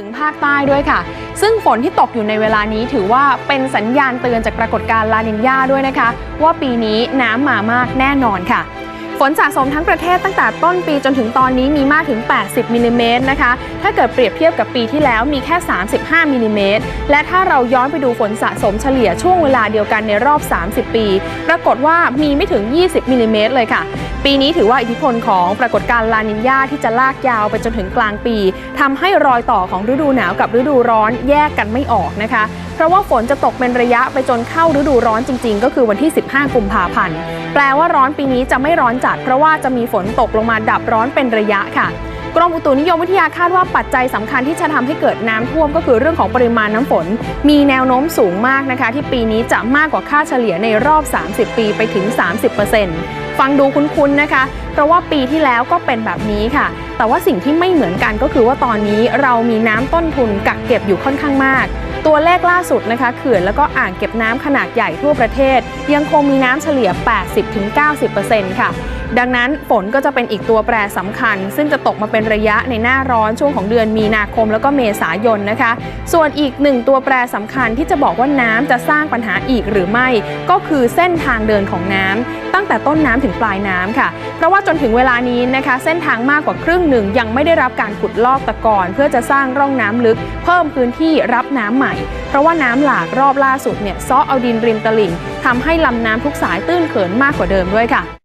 ถึงภาคใต้ด้วยค่ะ ซึ่งฝนที่ตกอยู่ในเวลานี้ถือว่าเป็นสัญญาณเตือนจากปรากฏการณ์ลานินยาด้วยนะคะ ว่าปีนี้น้ำมามากแน่นอนค่ะ ฝนสะสมทั้งประเทศตั้งแต่ต้นปีจนถึงตอนนี้มีมากถึง 80มิลลิเมตรนะคะ ถ้าเกิดเปรียบเทียบกับปีที่แล้วมีแค่ 35มิลลิเมตร และถ้าเราย้อนไปดูฝนสะสมเฉลี่ยช่วงเวลาเดียวกันในรอบ 30 ปี ปรากฏว่ามีไม่ถึง 20มิลลิเมตรเลยค่ะ ปีนี้ถือว่าอิทธิพลของปรากฏการณ์ลานินยาที่จะลากยาวไปจนถึงกลางปีทำให้รอยต่อของฤดูหนาวกับฤดูร้อนแยกกันไม่ออกนะคะ เพราะว่าฝนจะตกเป็นระยะไปจนเข้าฤดูร้อนจริง ๆ ก็คือวันที่ 15 กุมภาพันธ์ แปลว่าร้อนปีนี้จะไม่ร้อนจัดเพราะว่าจะมีฝนตกลงมาดับร้อนเป็นระยะค่ะ กรมอุตุนิยมวิทยาคาดว่าปัจจัยสำคัญที่จะทำให้เกิดน้ำท่วมก็คือเรื่องของปริมาณน้ำฝน มีแนวโน้มสูงมากนะคะ ที่ปีนี้จะมากกว่าค่าเฉลี่ยในรอบ 30 ปีไปถึง 30%ฟังดูคุ้นๆนะคะ เพราะว่าปีที่แล้วก็เป็นแบบนี้ค่ะ แต่ว่าสิ่งที่ไม่เหมือนกันก็คือว่าตอนนี้เรามีน้ำต้นทุนกักเก็บอยู่ค่อนข้างมาก ตัวเลขล่าสุดนะคะเขื่อนแล้วก็อ่างเก็บน้ำขนาดใหญ่ทั่วประเทศ ยังคงมีน้ำเฉลี่ย 80-90%ค่ะ ดังนั้นฝนก็จะเป็นอีกตัวแปรสำคัญ ซึ่งจะตกมาเป็นระยะในหน้าร้อนช่วงของเดือนมีนาคมแล้วก็เมษายนนะคะ ส่วนอีกหนึ่งตัวแปรสำคัญที่จะบอกว่าน้ำจะสร้างปัญหาอีกหรือไม่ ก็คือเส้นทางเดินของน้ำตั้งแต่ต้นน้ำถึงปลายน้ำค่ะ เพราะว่าจนถึงเวลานี้นะคะ เส้นทางมากกว่าครึ่งหนึ่งยังไม่ได้รับการขุดลอกตะกอนเพื่อจะสร้างร่องน้ำลึก เพิ่มพื้นที่รับน้ำใหม่เพราะว่าน้ำหลากรอบล่าสุดเนี่ยซ้อเอาดินริมตลิ่งทำให้ลำน้ำทุกสายตื้นเขินมากกว่าเดิมด้วยค่ะ